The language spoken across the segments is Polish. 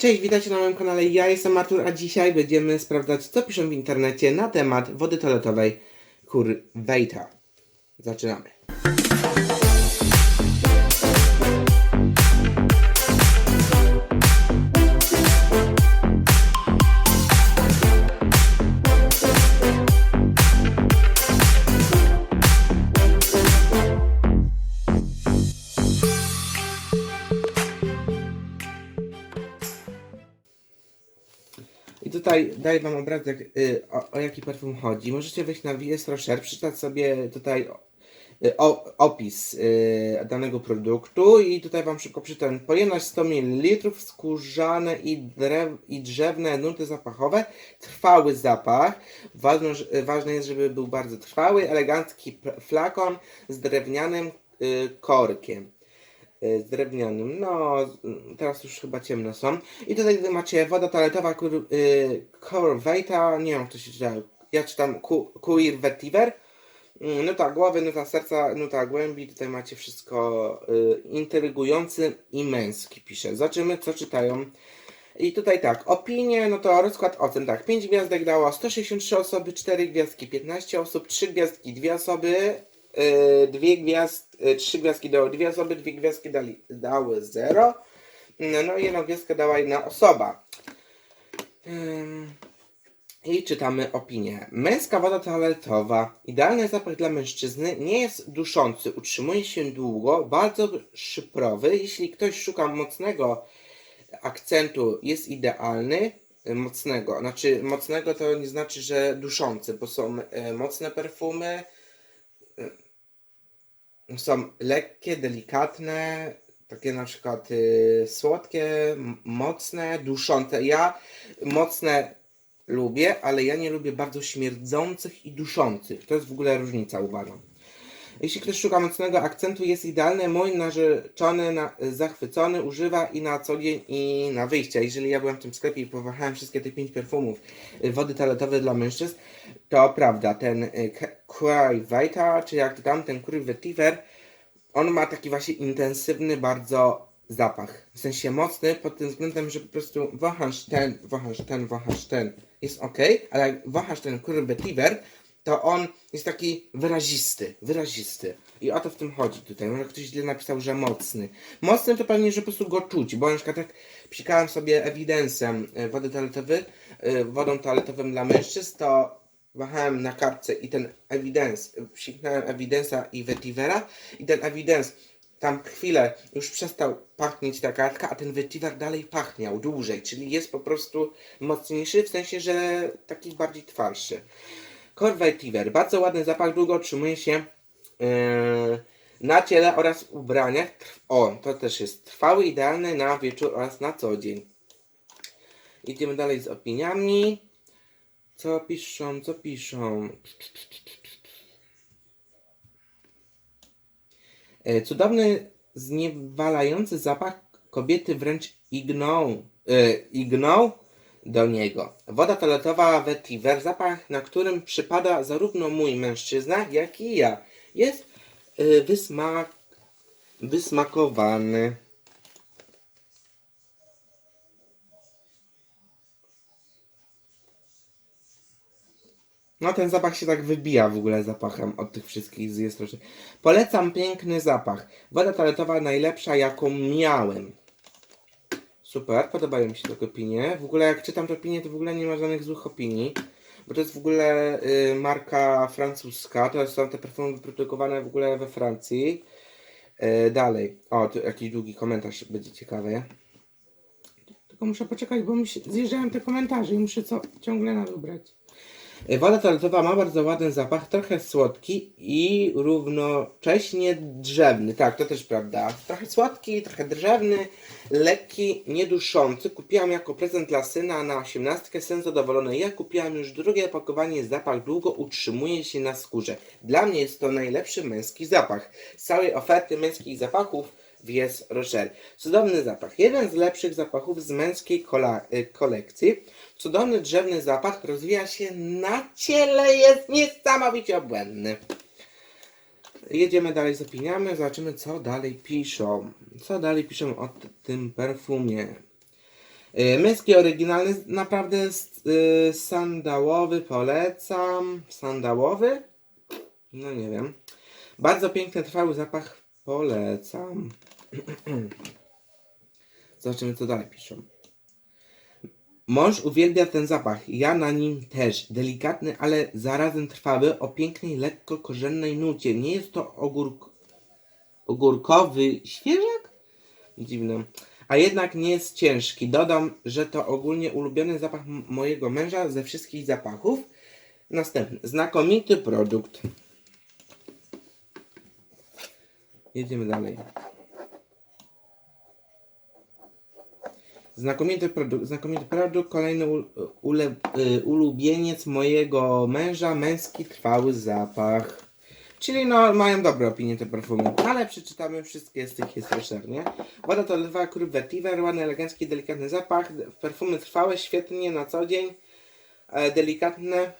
Cześć, witajcie na moim kanale. Ja jestem Artur, a dzisiaj będziemy sprawdzać, co piszą w internecie na temat wody toaletowej Curvata. Zaczynamy. Tutaj daję Wam obrazek, y, o, o jaki perfum chodzi. Możecie wejść na VS Rocher, przeczytać sobie tutaj y, opis y, danego produktu i tutaj Wam szybko przeczytam. Pojemność 100 ml, skórzane i, drew, i drzewne nuty zapachowe, trwały zapach. Ważne, ważne jest, żeby był bardzo trwały, elegancki flakon z drewnianym korkiem z drewnianym. No, z- teraz już chyba ciemne są. I tutaj macie woda toaletowa y, Corvata, nie wiem jak to się czyta. Ja czytam Queer Vetiver. Mm, Nuta głowy, nuta serca, nuta głębi. Tutaj macie wszystko y, intrygujący i męski pisze. Zobaczymy co czytają. I tutaj tak, opinie, no to rozkład ocen, tak, 5 gwiazdek dało 163 osoby, 4 gwiazdki 15 osób, 3 gwiazdki 2 osoby, yy, 2 gwiazd, yy, 3 gwiazdki dały 2 osoby, 2 gwiazdki dali, dały 0, no, no i jedną gwiazdkę dała jedna osoba. I czytamy opinię. Męska woda toaletowa. Idealny zapach dla mężczyzny. Nie jest duszący. Utrzymuje się długo. Bardzo szyprowy. Jeśli ktoś szuka mocnego akcentu, jest idealny. y, Mocnego. Znaczy, mocnego to nie znaczy, że duszący, bo są mocne perfumy. Są lekkie, delikatne. Takie na przykład y, słodkie, mocne, duszące. Ja mocne lubię, ale ja nie lubię bardzo śmierdzących i duszących. To jest w ogóle różnica, uważam. Jeśli ktoś szuka mocnego akcentu, jest idealny. Mój narzeczony, na, zachwycony, używa i na co dzień, i na wyjścia. Jeżeli ja byłem w tym sklepie i powahałem wszystkie te pięć perfumów y, wody toaletowej dla mężczyzn, to prawda, ten y, K- Cry Vita, czy jak to tam, ten Cry Vetiver, on ma taki właśnie intensywny bardzo zapach. W sensie mocny pod tym względem, że po prostu wąchasz ten, wąchasz ten, wąchasz ten. Jest ok, ale jak wąchasz ten Cry Vetiver, to on jest taki wyrazisty, wyrazisty. I o to w tym chodzi tutaj. Może ktoś źle napisał, że mocny. Mocny to pewnie, że po prostu go czuć, bo na przykład jak psikałem sobie ewidencem y, wody toaletowej, wodą toaletową dla mężczyzn, to wahałem na kartce i ten evidence, y, psiknąłem evidence'a i vetivera i ten evidence tam chwilę już przestał pachnieć ta kartka, a ten vetiver dalej pachniał dłużej, czyli jest po prostu mocniejszy, w sensie, że taki bardziej twardszy. Corvetiver. Bardzo ładny zapach, długo utrzymuje się yy, na ciele oraz ubraniach. O, to też jest trwały, idealny na wieczór oraz na co dzień. Idziemy dalej z opiniami. Co piszą, co piszą? E, Cudowny, zniewalający zapach kobiety wręcz igną, e, igną do niego. Woda toaletowa vetiver, zapach, na którym przypada zarówno mój mężczyzna, jak i ja. Jest e, wysmak, wysmakowany. No ten zapach się tak wybija w ogóle zapachem od tych wszystkich z jest troszkę. Polecam piękny zapach. Woda toaletowa najlepsza jaką miałem. Super, podobają mi się te opinie. W ogóle jak czytam te opinie, to w ogóle nie ma żadnych złych opinii. Bo to jest w ogóle y, marka francuska. To są te perfumy wyprodukowane w ogóle we Francji. Y, dalej. O, tu jakiś długi komentarz będzie ciekawy. Tylko muszę poczekać, bo mi się zjeżdżają te komentarze i muszę co ciągle nadobrać. Y, Woda toaletowa ma bardzo ładny zapach, trochę słodki i równocześnie drzewny. Tak, to też prawda. Trochę słodki, trochę drzewny, lekki, nieduszący. Kupiłam jako prezent dla syna na 18. Jestem zadowolony. Ja kupiłam już drugie opakowanie. Zapach długo utrzymuje się na skórze. Dla mnie jest to najlepszy męski zapach. Z całej oferty męskich zapachów Wies Rocher. Cudowny zapach. Jeden z lepszych zapachów z męskiej y, kolekcji. Cudowny drzewny zapach rozwija się na ciele, jest niesamowicie obłędny. Jedziemy dalej z opiniami, zobaczymy co dalej piszą. Co dalej piszą o tym perfumie. Y, Męski oryginalny, naprawdę y, sandałowy, polecam. Sandałowy? No nie wiem. Bardzo piękny, trwały zapach, polecam. Zobaczymy, co dalej piszą. Mąż uwielbia ten zapach, ja na nim też. Delikatny, ale zarazem trwały, o pięknej, lekko korzennej nucie. Nie jest to ogórk... ogórkowy świeżak? Dziwne. A jednak nie jest ciężki. Dodam, że to ogólnie ulubiony zapach mojego męża ze wszystkich zapachów. Następny. Znakomity produkt. Jedziemy dalej. Znakomity produkt, znakomity produkt, kolejny y, ulubieniec mojego męża, męski trwały zapach. Czyli no, mają dobre opinie te perfumy, ale przeczytamy wszystkie z tych jest Rocher, nie? Woda to lwa krup vetiver, ładny, elegancki, delikatny zapach, perfumy trwałe, świetnie na co dzień, e, delikatne,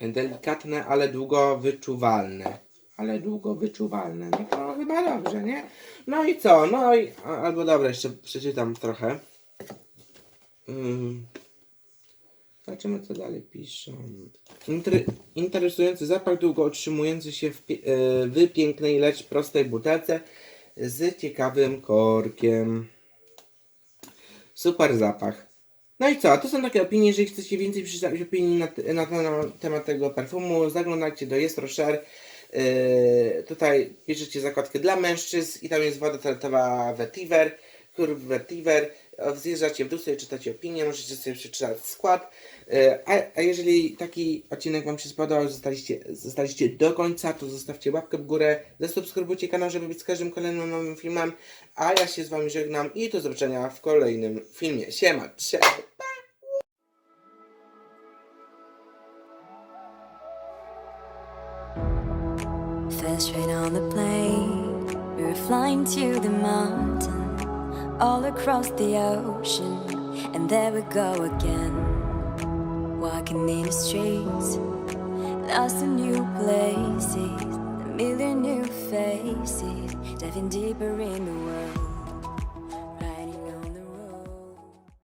delikatne, ale długo wyczuwalne. Ale długo wyczuwalne, no to chyba dobrze, nie? No i co? No i, albo dobra, jeszcze przeczytam trochę. Ym. Zobaczymy, co dalej piszą. Inter interesujący zapach, długo utrzymujący się w, e, w pięknej, lecz prostej butelce z ciekawym korkiem. Super zapach. No i co? To są takie opinie. Jeżeli chcecie więcej przeczytać opinii na, na, ten temat tego perfumu, zaglądajcie do Jest Rocher. Yy, tutaj piszecie zakładkę dla mężczyzn i tam jest woda toaletowa Vetiver, kur Vetiver. E, Zjeżdżacie w dół, sobie czytacie opinię, możecie sobie przeczytać skład. Yy, a, a jeżeli taki odcinek Wam się spodobał, zostaliście, zostaliście do końca, to zostawcie łapkę w górę, zasubskrybujcie kanał, żeby być z każdym kolejnym nowym filmem. A ja się z Wami żegnam i do zobaczenia w kolejnym filmie. Siema, cześć! First train on the plane, we were flying to the mountain, all across the ocean, and there we go again. Walking in the streets, lost in new places, a million new faces, diving deeper in the world.